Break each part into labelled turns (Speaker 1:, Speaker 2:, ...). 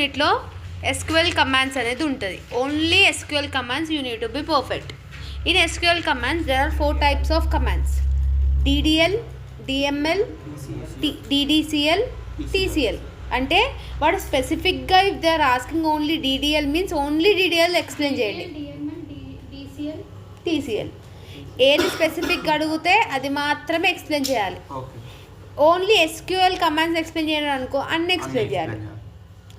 Speaker 1: యూనిట్లో SQL commands అనేది ఉంటుంది. Only SQL commands you need to be perfect in SQL commands there are four types of commands DDL DML DDCL TCL అంటే వాడు స్పెసిఫిక్గా if they are asking only DDL means only DDL explain చేయండి. TCL ఏది స్పెసిఫిక్గా అడిగితే అది మాత్రమే explain చేయాలి. ఓన్లీ ఎస్క్యూఎల్ కమాండ్స్ ఎక్స్ప్లెయిన్ చేయడం అనుకో అన్ని ఎక్స్ప్లెయిన్ చేయాలి.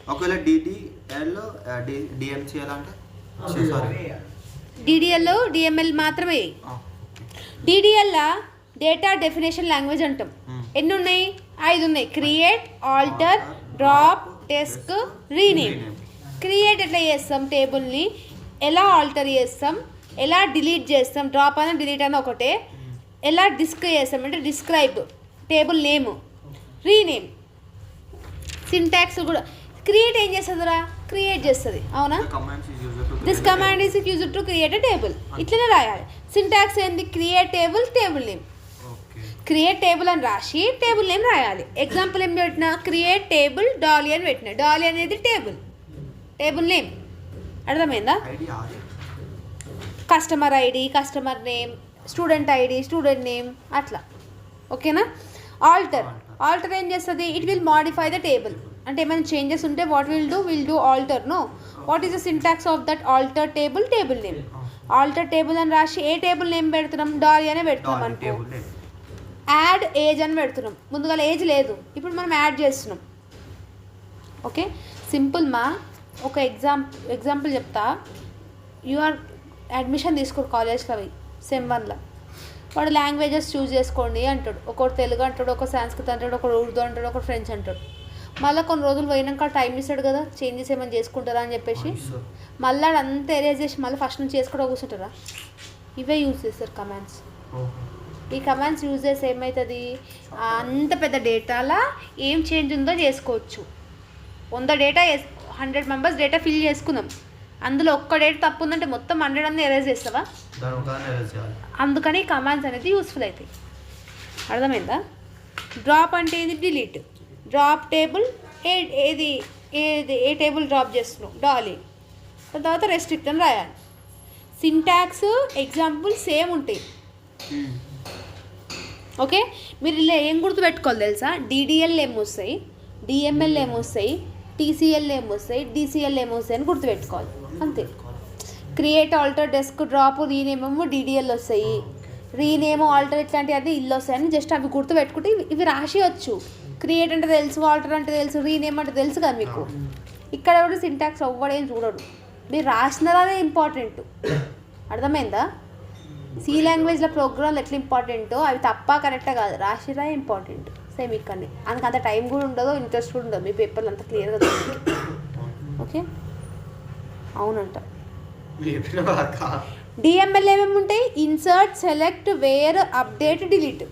Speaker 2: ఒకవేళ డిడిఎల్ డిఎంసిఎల్ అంటే? సారీ
Speaker 1: డిడిఎల్ డిఎంఎల్ మాత్రమే. డిడిఎల్ డేటా డెఫినేషన్ లాంగ్వేజ్ అంటాం.
Speaker 2: Hmm.
Speaker 1: ఎన్ని ఉన్నాయి ఐదు ఉన్నాయి create alter drop desc rename create ఎట్లా చేస్తాం? టేబుల్ని ఎలా ఆల్టర్ చేస్తాం? ఎలా డిలీట్ చేస్తాం? డ్రాప్ అయినా డిలీట్ అయినా ఒకటే. ఎలా డిస్క్ చేస్తాం? అంటే describe table name rename syntax కూడా. క్రియేట్ ఏం చేస్తుందిరా? క్రియేట్ చేస్తుంది. అవునా? This command is use to create a table ఇట్లనే రాయాలి. సింటాక్స్ ఏంది? Create table table name create table అని రాసి టేబుల్ నేమ్ రాయాలి. ఎగ్జాంపుల్ ఏం పెట్టిన? క్రియేట్ టేబుల్ డాలీ అని పెట్టిన. డాలీ అనేది టేబుల్ టేబుల్ నేమ్ అర్థమైందా? Customer ID customer name student ID student name అట్లా. ఓకేనా ఆల్టర్ ఆల్టర్ ఏం చేస్తుంది? It will modify the table అంటే ఏమైనా చేంజెస్ ఉంటే what will do will do alter no what is the syntax of that alter table table name alter table అని రాసి ఏ టేబుల్ నేమ్ పెడుతున్నాం? డాలీ అనే పెడుతున్నాం అనుకో. యాడ్ ఏజ్ అని పెడుతున్నాం. ముందుగా ఏజ్ లేదు. ఇప్పుడు మనం యాడ్ చేస్తున్నాం. ఓకే సింపుల్ మా. ఒక ఎగ్జామ్ ఎగ్జాంపుల్ చెప్తా. యు ఆర్ అడ్మిషన్ తీసుకోరు కాలేజ్కి అవి సెమ్ వన్లో వాడు లాంగ్వేజెస్ చూస్ చేసుకోండి అంటాడు. ఒకడు తెలుగు అంటాడు ఒక సంస్కృత్ అంటాడు ఒకడు ఉర్దూ అంటాడు ఒకడు ఫ్రెంచ్ అంటాడు. మళ్ళీ కొన్ని రోజులు పోయినాక టైం ఇస్తాడు కదా చేంజెస్ ఏమైనా చేసుకుంటారా అని చెప్పేసి. మళ్ళీ అంతా ఎరేజ్ చేసి మళ్ళీ ఫస్ట్ నుంచి చేసుకోవడం కూర్చుంటారా? ఇవే యూజ్ చేస్తారు కమాండ్స్ ఈ కమాండ్స్ యూజ్ చేసి ఏమవుతుంది అంత పెద్ద డేటాలా ఏం చేంజ్ ఉందో చేసుకోవచ్చు. వంద data hundred members data fill చేసుకుందాం అందులో ఒక్క డేటా తప్పు ఉందంటే మొత్తం హండ్రెడ్ అంతా ఎరేజ్ చేస్తావా? అందుకని కమాండ్స్ అనేది యూస్ఫుల్ అవుతాయి అర్థమైందా? డ్రాప్ అంటే ఏది? డిలీట్ డ్రాప్ టేబుల్ ఏ ఏది ఏది ఏ టేబుల్ డ్రాప్ చేస్తున్నావు? డాలీ. తర్వాత రెస్ట్రిక్ట్ అని రాయాలి. సింటాక్స్ ఎగ్జాంపుల్ సేమ్ ఉంటాయి. ఓకే? మీరు ఇలా ఏం గుర్తుపెట్టుకోవాలి తెలుసా? డిడిఎల్ ఏమొస్తాయి డిఎంఎల్ ఏమొస్తాయి టీసీఎల్ ఏమొస్తాయి డీసీఎల్ ఏమొస్తాయి అని గుర్తుపెట్టుకోవాలి. అంతే. Create alter desc drop rename ఏమో డిడిఎల్ వస్తాయి. రీనేమ్ ఆల్టర్ ఇట్లాంటివి అది ఇల్లు వస్తాయని జస్ట్ అవి గుర్తు పెట్టుకుంటే ఇవి- ఇవి రాసేయచ్చు. క్రియేట్ అంటే తెలుసు ఆల్టర్ అంటే తెలుసు రీనేమ్ అంటే తెలుసు కదా మీకు. ఇక్కడ కూడా సింటాక్స్ ఎవ్వడేం చూడడు. మీరు రాసినారనే ఇంపార్టెంట్ అర్థమైందా? సి లాంగ్వేజ్లో ప్రోగ్రామ్లు ఎట్లా ఇంపార్టెంటో అవి తప్ప కరెక్టా కాదు. రాసిరా ఇంపార్టెంట్ సేమ్ ఇక్కడనే అందుకు అంత టైం కూడా ఉండదు ఇంట్రెస్ట్ కూడా ఉండదు. మీ పేపర్లు అంత క్లియర్గా ఓకే? అవునంట. డిఎంఎల్ ఏమేమి ఉంటాయి? Insert select where update delete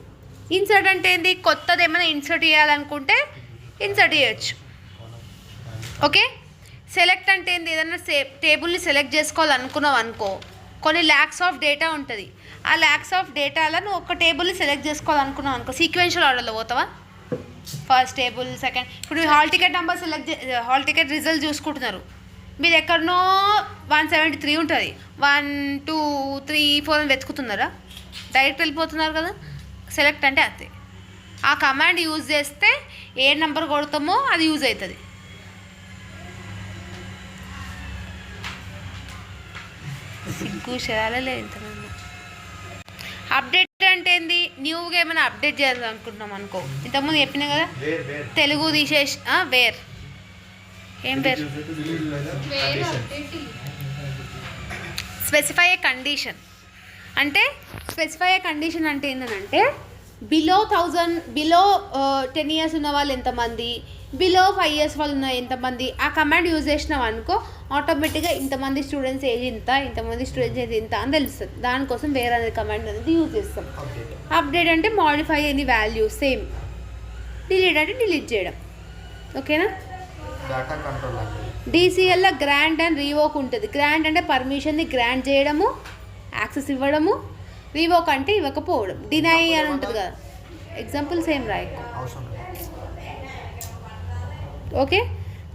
Speaker 1: insert అంటే ఏంది? కొత్తది ఏమైనా ఇన్సర్ట్ చేయాలనుకుంటే ఇన్సర్ట్ చేయొచ్చు. ఓకే సెలెక్ట్ అంటే ఏంది? ఏదైనా సే టేబుల్ని సెలెక్ట్ చేసుకోవాలనుకున్నావు అనుకో కొన్ని ల్యాక్స్ ఆఫ్ డేటా ఉంటుంది. ఆ ల్యాక్స్ ఆఫ్ డేటాలో నువ్వు ఒక టేబుల్ని సెలెక్ట్ చేసుకోవాలనుకున్నావు అనుకో సీక్వెన్షియల్ ఆర్డర్లో పోతావా? ఫస్ట్ టేబుల్ సెకండ్ ఇప్పుడు hall ticket number select hall ticket result చూసుకుంటున్నారు. మీరు ఎక్కడనో వన్ సెవెంటీ త్రీ ఉంటుంది. వన్ టూ త్రీ ఫోర్ అని వెతుకుతున్నారా? డైరెక్ట్ వెళ్ళిపోతున్నారు కదా? సెలెక్ట్ అంటే అంతే ఆ కమాండ్ యూజ్ చేస్తే ఏ నెంబర్ కొడతామో అది యూజ్ అవుతుంది. సిగ్గు శరాలే ఇంతమంది. అప్డేట్ అంటే ఏంది? న్యూగా ఏమైనా అప్డేట్ చేయాలనుకుంటున్నాం అనుకో. ఇంతకుముందు చెప్పినా కదా? తెలుగు తీసేసి ఆ, వేర్. ఏం వేర్?
Speaker 3: వేరే అప్డేట్
Speaker 1: స్పెసిఫై ఏ కండిషన్ అంటే స్పెసిఫై కండిషన్ అంటే ఏంటంటే below thousand below ten years ఉన్న వాళ్ళు ఎంతమంది బిలో ఫైవ్ ఇయర్స్ వాళ్ళు ఉన్న ఎంతమంది ఆ కమాండ్ యూజ్ చేసినాం అనుకో ఆటోమేటిక్గా ఇంతమంది స్టూడెంట్స్ ఏజ్ ఇంత ఇంతమంది స్టూడెంట్స్ ఏజ్ ఇంత అని తెలుస్తుంది. దానికోసం వేరే అనేది కమాండ్ అనేది యూజ్ చేస్తాం. అప్డేట్ అంటే modify any value same delete అంటే డిలీట్ చేయడం. ఓకేనా డీసీఎల్లో గ్రాంట్ అండ్ రీవోక్ ఉంటుంది. గ్రాంట్ అంటే పర్మిషన్ని గ్రాంట్ చేయడము యాక్సెస్ ఇవ్వడము రీవోక్ అంటే ఇవ్వకపోవడం. డినై అని ఉంటుంది కదా. ఎగ్జాంపుల్ సేమ్
Speaker 2: లేదు.
Speaker 1: Okay?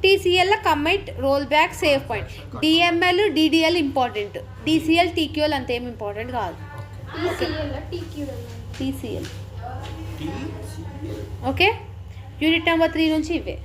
Speaker 1: TCL commit roll back save point DML DDL important DCL TQL అంతేం ఇంపార్టెంట్ కాదు.
Speaker 3: TCL
Speaker 1: TCL okay unit number three నుంచి ఇవే.